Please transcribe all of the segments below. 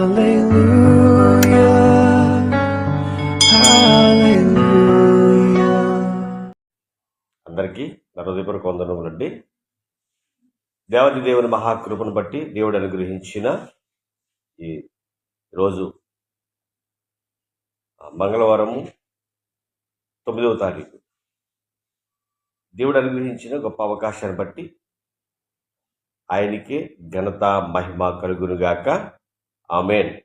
అందరికీ నా హృదయపూర్వక వందనములండి దేవతి దేవుని మహాకృపను బట్టి దేవుడు అనుగ్రహించిన ఈ రోజు మంగళవారము తొమ్మిదవ తారీఖు. దేవుడు అనుగ్రహించిన గొప్ప అవకాశాన్ని బట్టి ఆయనకే ఘనత మహిమ కలుగునుగాక. ఆమెన్.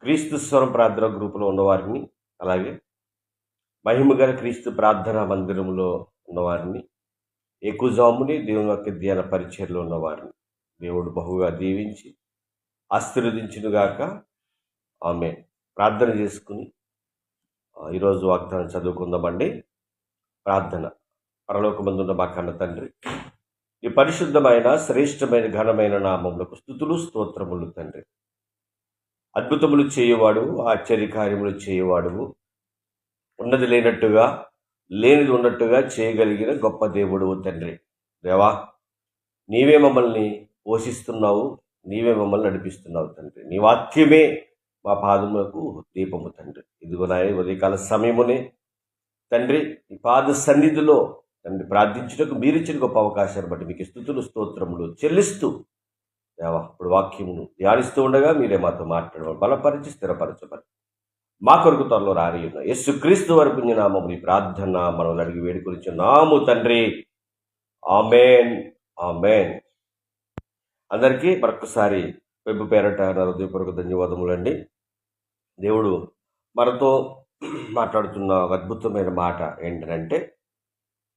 క్రీస్తు స్వరం ప్రార్థన గ్రూపులో ఉన్నవారిని అలాగే మహిమగల క్రీస్తు ప్రార్థనా మందిరంలో ఉన్నవారిని ఎక్కుజాముని దేవుని యొక్క ధ్యాన పరిచయలో ఉన్నవారిని దేవుడు బహుగా దీవించి ఆశీర్వదించునుగాక. ఆమె ప్రార్థన చేసుకుని ఈరోజు వాగ్దానం చదువుకుందామండి. ప్రార్థన. పరలోకమందున్న మా కన్న తండ్రి ఈ పరిశుద్ధమైన శ్రేష్టమైన ఘనమైన నామములకు స్థుతులు స్తోత్రములు తండ్రి. అద్భుతములు చేయవాడు ఆశ్చర్యకార్యములు చేయవాడు ఉన్నది లేనట్టుగా లేనిది ఉన్నట్టుగా చేయగలిగిన గొప్ప దేవుడు తండ్రి. దేవా నీవే మమ్మల్ని పోషిస్తున్నావు నీవే మమ్మల్ని నడిపిస్తున్నావు తండ్రి. నీ వాక్యమే మా పాదములకు దీపము తండ్రి. ఇదిగో నాయ ఉదయకాల సమయమునే తండ్రి ఈ పాద సన్నిధిలో తండ్రి ప్రార్థించుటకు మీరిచ్చిన గొప్ప అవకాశాన్ని బట్టి మీకు స్థుతులు స్తోత్రములు చెల్లిస్తూ దేవా ఇప్పుడు వాక్యమును ధ్యానిస్తూ ఉండగా మీరే మాతో మాట్లాడమని బలపరిచి స్థిరపరచమని మా కొరకు త్వరలో రారి ఉన్న యేసు క్రీస్తు వరకు నామము ఈ ప్రార్థన మనం అడిగి వేడుకొనిచ్చు నాము తండ్రి. ఆమెన్. ఆమెన్. అందరికీ మరొకసారి పెంపు పేరట నా హృదయపూర్వక ధన్యవాదములండి. దేవుడు మనతో మాట్లాడుతున్న ఒక అద్భుతమైన మాట ఏంటంటే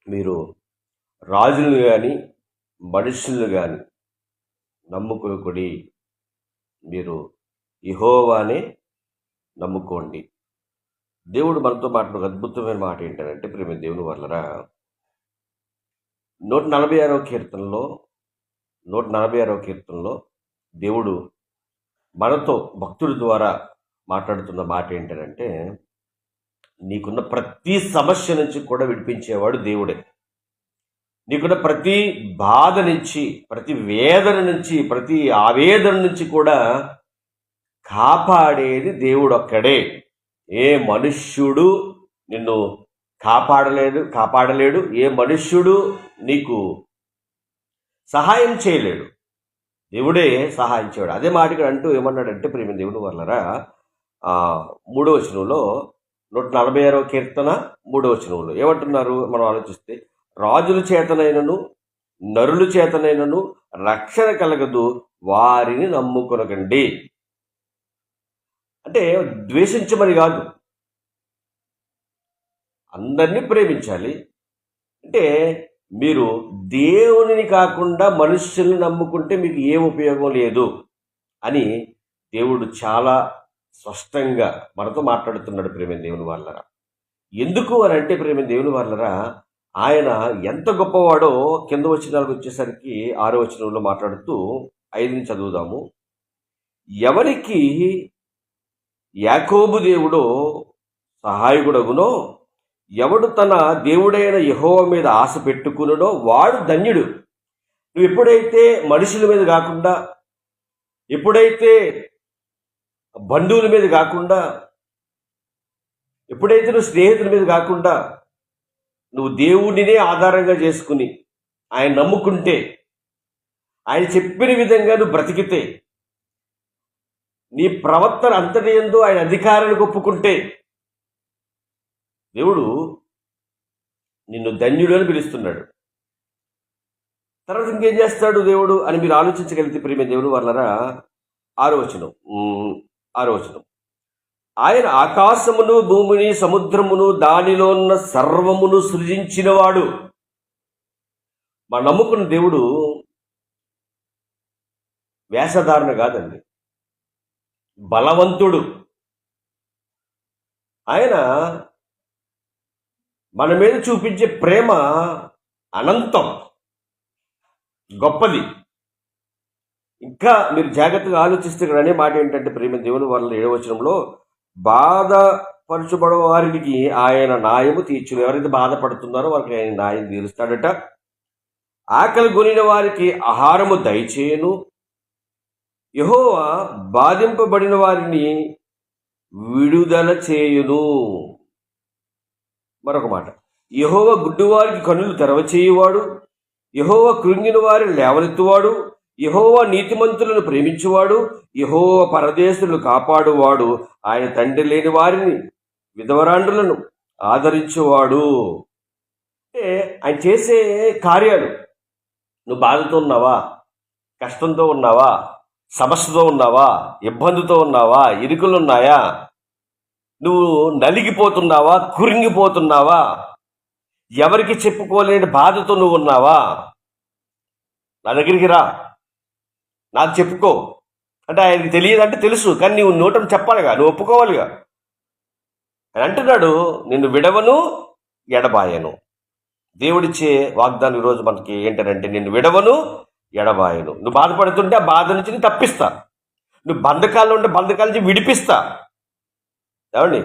మీరు రాజులు కానీ మనుషులు కానీ నమ్ముకొనుకుడి మీరు ఇహోవానే నమ్ముకోండి. దేవుడు మనతో మాట్లాడు అద్భుతమైన మాట ఏంటంటే ప్రేమ దేవుని వల్లరా నూట నలభై ఆరవ కీర్తనలో నూట నలభై ఆరవ కీర్తనలో దేవుడు మనతో భక్తుడి ద్వారా మాట్లాడుతున్న మాట ఏంటంటే నీకున్న ప్రతి సమస్య నుంచి కూడా విడిపించేవాడు దేవుడే. నీకున్న ప్రతి బాధ నుంచి ప్రతి వేదన నుంచి ప్రతి ఆవేదన నుంచి కూడా కాపాడేది దేవుడు ఒక్కడే. ఏ మనుష్యుడు నిన్ను కాపాడలేడు కాపాడలేడు. ఏ మనుష్యుడు నీకు సహాయం చేయలేడు. దేవుడే సహాయం చేయడు అదే మాట ఇక్కడ అంటూ ఏమన్నాడంటే ప్రేమ దేవుడు వల్లరా మూడో వచనంలో నూట నలభై ఆరో కీర్తన మూడో వచనంలో ఏమంటున్నారు? మనం ఆలోచిస్తే రాజుల చేతనైనను నరుల చేతనైనను రక్షణ కలగదు వారిని నమ్ముకొనకండి. అంటే ద్వేషించమని కాదు. అందరినీ ప్రేమించాలి. అంటే మీరు దేవునిని కాకుండా మనుష్యుల్ని నమ్ముకుంటే మీకు ఏ ఉపయోగం లేదు అని దేవుడు చాలా స్పష్టంగా మనతో మాట్లాడుతున్నాడు ప్రేమ దేవుని వాళ్ళరా ఎందుకు అని అంటే ప్రేమ దేవుని వాళ్ళరా ఆయన ఎంత గొప్పవాడో కింద వచనాలకు వచ్చేసరికి ఆరో వచనంలో మాట్లాడుతూ ఐదుని చదువుదాము. ఎవరికి యాకోబు దేవుడో సహాయకుడగునో ఎవడు తన దేవుడైన యహోవ మీద ఆశ పెట్టుకునడో వాడు ధన్యుడు. నువ్వు ఎప్పుడైతే మనుషుల మీద కాకుండా ఎప్పుడైతే బంధువుల మీద కాకుండా ఎప్పుడైతే నువ్వు స్నేహితుల మీద కాకుండా నువ్వు దేవుడినే ఆధారంగా చేసుకుని ఆయన నమ్ముకుంటే ఆయన చెప్పిన విధంగా నువ్వు బ్రతికితే నీ ప్రవర్తన అంతటి ఎందు ఆయన అధికారానికి ఒప్పుకుంటే దేవుడు నిన్ను ధన్యుడు అని పిలుస్తున్నాడు. తర్వాత ఇంకేం చేస్తాడు దేవుడు అని మీరు ఆలోచించగలిగితే ప్రేమ దేవుడు వాళ్ళరా ఆలోచన వచనం. ఆరో వచనం ఆయన ఆకాశమును భూమిని సముద్రమును దానిలో ఉన్న సర్వమును సృజించినవాడు. మా నమ్ముకున్న దేవుడు వేషధారణ కాదండి. బలవంతుడు. ఆయన మన మీద చూపించే ప్రేమ అనంతం. గొప్పది. ఇంకా మీరు జాగ్రత్తగా ఆలోచిస్తే మాట ఏంటంటే ప్రేమ దేవుని వాళ్ళ ఏడవచనంలో బాధపరచబడ వారికి ఆయన న్యాయము తీర్చును. ఎవరైతే బాధపడుతున్నారో వారికి ఆయన న్యాయం తీరుస్తాడట. ఆకలి గునిన వారికి ఆహారము దయచేయను. యహోవా బాధింపబడిన వారిని విడుదల చేయును. మరొక మాట. యహోవ గుడ్డువారికి కనులు తెరవచేయువాడు. యహోవ కృంగిన వారిని లేవనెత్తువాడు. యహోవ నీతిమంతులను ప్రేమించువాడు యహోవ పరదేశులను కాపాడువాడు ఆయన తండ్రి లేని వారిని విధవరాండులను ఆదరించువాడు. అంటే ఆయన చేసే కార్యాలు నువ్వు బాధతో ఉన్నావా? కష్టంతో ఉన్నావా? సమస్యతో ఉన్నావా? ఇబ్బందితో ఉన్నావా? ఇరుకులు ఉన్నాయా నువ్వు నలిగిపోతున్నావా? కురింగిపోతున్నావా? ఎవరికి చెప్పుకోలేని బాధతో నువ్వు ఉన్నావా? నా దగ్గరికి రా. నాకు చెప్పుకో. అంటే ఆయనకి తెలియదంటే తెలుసు కానీ నువ్వు నోటం చెప్పాలిగా నువ్వు ఒప్పుకోవాలిగా. అని అంటున్నాడు నిన్ను విడవను ఎడబాయను. దేవుడిచ్చే వాగ్దానం ఈరోజు మనకి ఏంటంటే నిన్ను విడవను ఎడబాయను. నువ్వు బాధపడుతుంటే ఆ బాధ నుంచి నేను తప్పిస్తా. నువ్వు బంధకాల్లో ఉంటే బంధకాల నుంచి విడిపిస్తా. ఏమండి?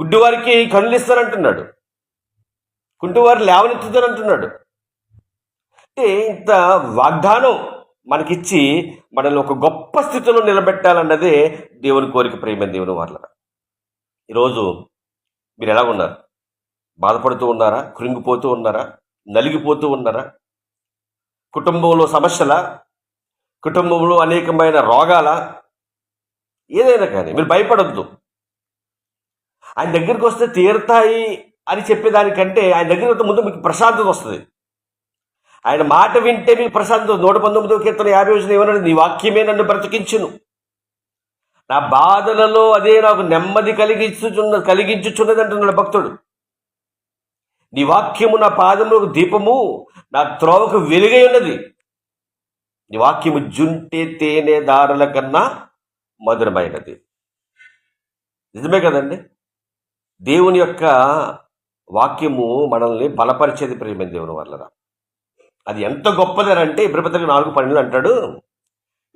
గుడ్డివారికి కళ్ళు ఇస్తానంటున్నాడు కుంటివారు లేవనెత్తుతానంటున్నాడు అంటే ఇంత వాగ్దానం మనకిచ్చి మనల్ని ఒక గొప్ప స్థితిలో నిలబెట్టాలన్నదే దేవుని కోరిక ప్రేమ దేవుని వాళ్ళ ఈరోజు మీరు ఎలా ఉన్నారు? బాధపడుతూ ఉన్నారా? కృంగిపోతూ ఉన్నారా? నలిగిపోతూ ఉన్నారా? కుటుంబంలో సమస్యల? కుటుంబంలో అనేకమైన రోగాల? ఏదైనా కానీ మీరు భయపడద్దు. ఆయన దగ్గరికి వస్తే తీరుతాయి అని చెప్పేదానికంటే ఆయన దగ్గరికి వస్తే ముందు మీకు ప్రశాంతత వస్తుంది. ఆయన మాట వింటే మీకు ప్రశాంతం. నూట పంతొమ్మిదో కీర్తన యాభై వచ్చిన ఏమన్నాడు నీ వాక్యమే నన్ను బ్రతికించును. నా బాధలలో అదే నాకు నెమ్మది కలిగించుచున్న కలిగించుచున్నది అంటున్నాడు భక్తుడు. నీ వాక్యము నా పాదములకు దీపము నా త్రోవకు వెలుగై ఉన్నది. నీ వాక్యము జుంటే తేనె దారుల కన్నా మధురమైనది. నిజమే కదండి? దేవుని యొక్క వాక్యము మనల్ని బలపరిచేది ప్రేమ దేవుని వల్ల అది ఎంత గొప్పదనంటే ఇబ్రపత్రిక నాలుగు పన్నెండు అంటాడు.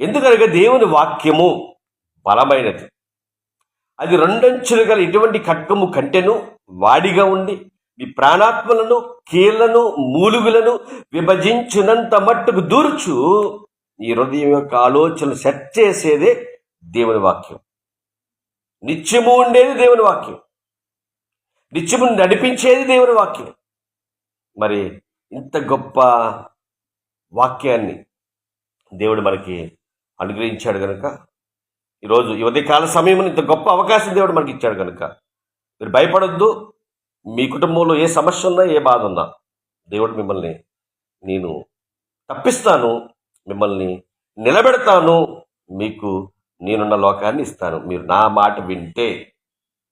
ఎందుకనగా దేవుని వాక్యము బలమైనది. అది రెండంచులు గల ఎటువంటి ఖడ్గము కంటెను వాడిగా ఉండి మీ ప్రాణాత్మలను కీళ్ళను మూలుగులను విభజించినంత మట్టుకు దూర్చు ఈ హృదయం యొక్క ఆలోచనలు సెట్ చేసేదే దేవుని వాక్యం. నిత్యము ఉండేది దేవుని వాక్యం. నిత్యము నడిపించేది దేవుని వాక్యం. మరి ఇంత గొప్ప వాక్యాన్ని దేవుడు మనకి అనుగ్రహించాడు కనుక ఈరోజు ఈ ఉదయకాల సమయంలో ఇంత గొప్ప అవకాశం దేవుడు మనకి ఇచ్చాడు కనుక మీరు భయపడొద్దు. మీ కుటుంబంలో ఏ సమస్య ఉన్నా ఏ బాధ ఉన్నా దేవుడు మిమ్మల్ని నేను తప్పిస్తాను మిమ్మల్ని నిలబెడతాను మీకు నేనున్న లోకాన్ని ఇస్తాను. మీరు నా మాట వింటే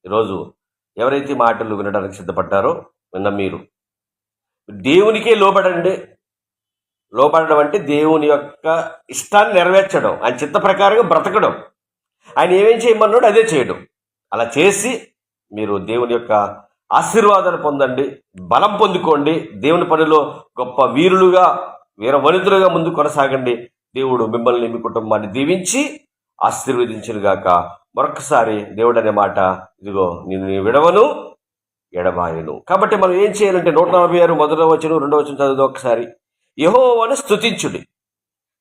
ఈరోజు ఎవరైతే మాటలు వినడానికి సిద్ధపడ్డారో విన్న మీరు. దేవునికే లోబడండి. లోపడడం అంటే దేవుని యొక్క ఇష్టాన్ని నెరవేర్చడం. ఆయన చిత్త ప్రకారంగా బ్రతకడం. ఆయన ఏమేం చేయమన్నాడు అదే చేయడం. అలా చేసి మీరు దేవుని యొక్క ఆశీర్వాదాన్ని పొందండి. బలం పొందుకోండి. దేవుని పనిలో గొప్ప వీరులుగా వీర వనితులుగా ముందు కొనసాగండి. దేవుడు మిమ్మల్ని మీ కుటుంబాన్ని దీవించి ఆశీర్వదించినగాక. మరొకసారి దేవుడు అనే మాట ఇదిగో నేను విడవను. ఎడబాయను. కాబట్టి మనం ఏం చేయాలంటే నూట నలభై ఆరు మొదటి వచ్చిన రెండవ వచ్చిన చదువు ఒకసారి. యహోవాను స్థుతించుడి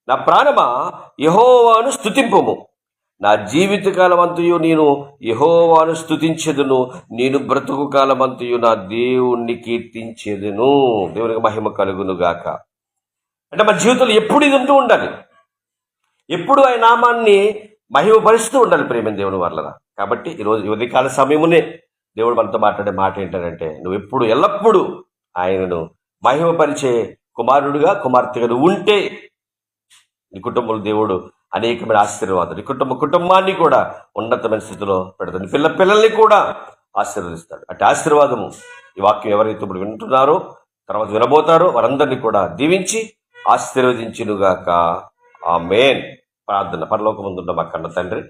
నా ప్రాణమా? యహోవాను స్తుతింపుము. నా జీవిత కాలమంతయు నేను యహోవాను స్థుతించేదును నేను బ్రతుకు కాలమంతయు నా దేవుణ్ణి కీర్తించేదను. దేవునికి మహిమ కలుగును గాక. అంటే మన జీవితంలో ఎప్పుడు ఇది ఉంటూ ఉండాలి. ఎప్పుడు ఆయన నామాన్ని మహిమపరుస్తూ ఉండాలి ప్రేమ దేవుని వల్ల కాబట్టి ఈరోజు ఈ ఉదయకాల సమయమునే దేవుడు మనతో మాట్లాడే మాట ఏంటంటే నువ్వు ఎప్పుడు ఎల్లప్పుడూ ఆయనను మహిమపరిచే కుమారుడుగా కుమార్తెగా నువ్వు ఉంటే నీ కుటుంబంలో దేవుడు అనేకమైన ఆశీర్వాదం నీ కుటుంబ కుటుంబాన్ని కూడా ఉన్నతమైన స్థితిలో పెడతాడు. పిల్ల పిల్లల్ని కూడా ఆశీర్వదిస్తాడు. అటు ఆశీర్వాదము ఈ వాక్యం ఎవరైతే ఇప్పుడు వింటున్నారో తర్వాత వినబోతారో వారందరినీ కూడా దీవించి ఆశీర్వదించినుగాక. ఆ మేన్ ప్రార్థన. పరలోకముందున్న మా కన్న తండ్రి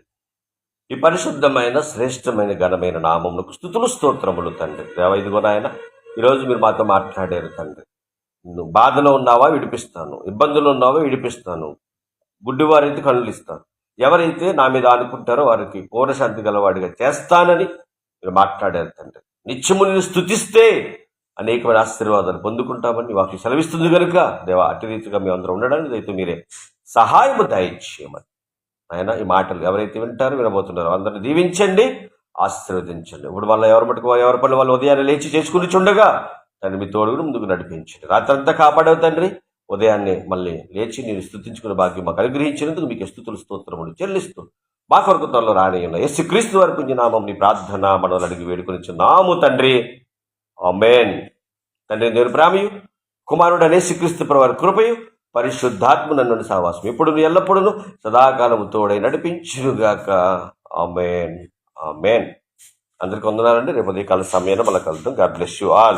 ఈ పరిశుద్ధమైన శ్రేష్టమైన ఘనమైన నామములకు స్థుతులు స్తోత్రములు తండ్రి. దేవ ఇదిగో నాయన ఈరోజు మీరు మాతో మాట్లాడారు తండ్రి. నువ్వు బాధలో ఉన్నావా విడిపిస్తాను. ఇబ్బందులు ఉన్నావా విడిపిస్తాను. గుడ్డివారైతే కళ్ళు ఇస్తాను. ఎవరైతే నా మీద అనుకుంటారో వారికి పూర్ణశాంతి గలవాడిగా చేస్తానని మీరు మాట్లాడారు తండ్రి. నిత్యము నేను స్థుతిస్తే అనేకమైన ఆశీర్వాదాలు పొందుకుంటామని వాకి సెలవిస్తుంది కనుక దేవ అటు రీతిగా మేము అందరం ఉండడానికి అయితే మీరే సహాయము దయచేయమని. ఆయన ఈ మాటలు ఎవరైతే వింటారో వినబోతున్నారో అందరిని దీవించండి ఆశీర్వదించండి. ఇప్పుడు వాళ్ళ ఎవరి మటుకు ఎవరి పనులు వాళ్ళు ఉదయాన్నే లేచి చేసుకుని చుండగా తండ్రి మీ తోడుగును ముందుకు నడిపించండి. రాత్రంతా కాపాడవు తండ్రి. ఉదయాన్నే మళ్ళీ లేచి నేను స్థుతించుకునే భాగ్యం మాకు అనుగ్రహించినందుకు మీకు స్థుతులు స్తోత్రములు చెల్లిస్తూ మా కొరకు త్వరలో రానియున్న ఎస్ క్రీస్తు వారి నామం నీ ప్రార్థన మనం అడిగి వేడుకొని నాము తండ్రి. అమేన్ తండ్రి నేను ప్రామియు కుమారుడు అనే శ్రీక్రీస్తు వారి కృపయు పరిశుద్ధాత్మ నన్ను సావాసం. ఎప్పుడు ఎల్లప్పుడూ సదాకాలము తోడై నడిపించుగాక ఆమెన్. ఆమెన్. అందరికి వందనాలండి. రేపు ఉదయకాల సమయాన్ని మళ్ళీ కలుద్దాం. God bless you all.